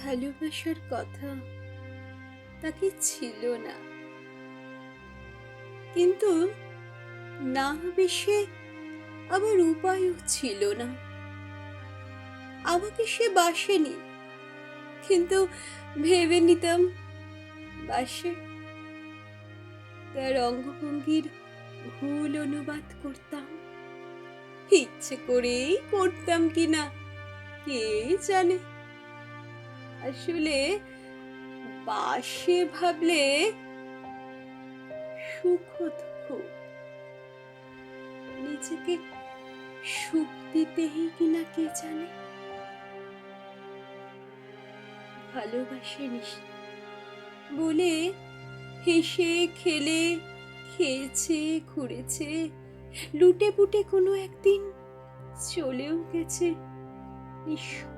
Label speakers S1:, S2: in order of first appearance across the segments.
S1: ভালোবাসার কথা তাকে ছিল না। কিন্তু না বেশে আবার উপায়ও ছিল না। আমাকে সে বাসেনি, কিন্তু ভেবে নিতাম বাসে তার অঙ্গভঙ্গির ভুল অনুবাদ করতাম। ইচ্ছে করেই করতাম কিনা, কে জানে? আসলে বাসে ভাবলে সুখ দুঃখ নিজেকে সুখ দিতেই কিনা কে জানে? ভালোবাসেনি বলে হেসে, খেলে, খেয়েছে, ঘুরেছে লুটে পুটে কোনো একদিন চলেও গেছে। নিঃশব্দে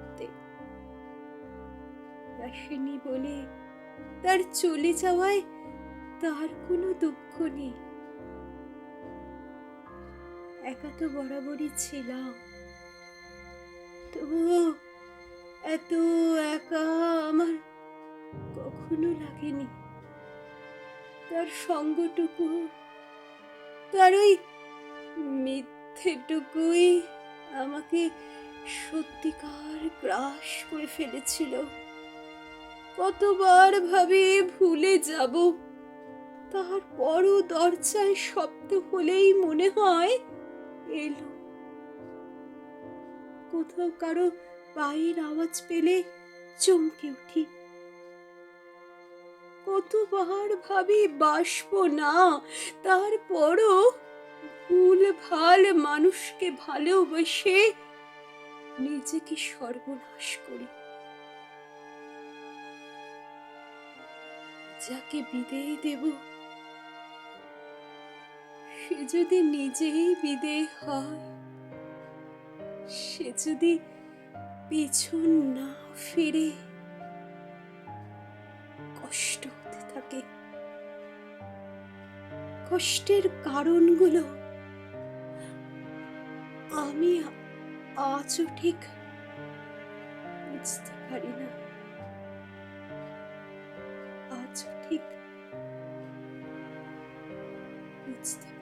S1: আসেনি বলে তার চলে যাওয়ায় তার কোনো দুঃখ নেই। একা তো বরাবরই ছিলাম। তবুও এত একা আমার কখনো লাগেনি। তার সঙ্গটুকু, তার ওই মিথ্যেটুকুই আমাকে সত্যিকার গ্রাস করে ফেলেছিল। কতবার ভাবি ভুলে যাব। তারপরও দরজায় শব্দ হলেই মনে হয় এলো। কোথাও কারও পায়ের আওয়াজ পেলে চমকে উঠি। কতবার ভাবি বাসবো না, তারপরও ভুল ভালো মানুষকে ভালোবেসে নিজেকে সর্বনাশ করি। যাকে বিদেয় দেব। সে যদি নিজেই বিদেয় হয়, সে যদি পেছন না ফিরে, কষ্ট হতে থাকে। কষ্টের কারণগুলো আমি আজও ঠিক বুঝতে পারি না। ঠিক বুঝতে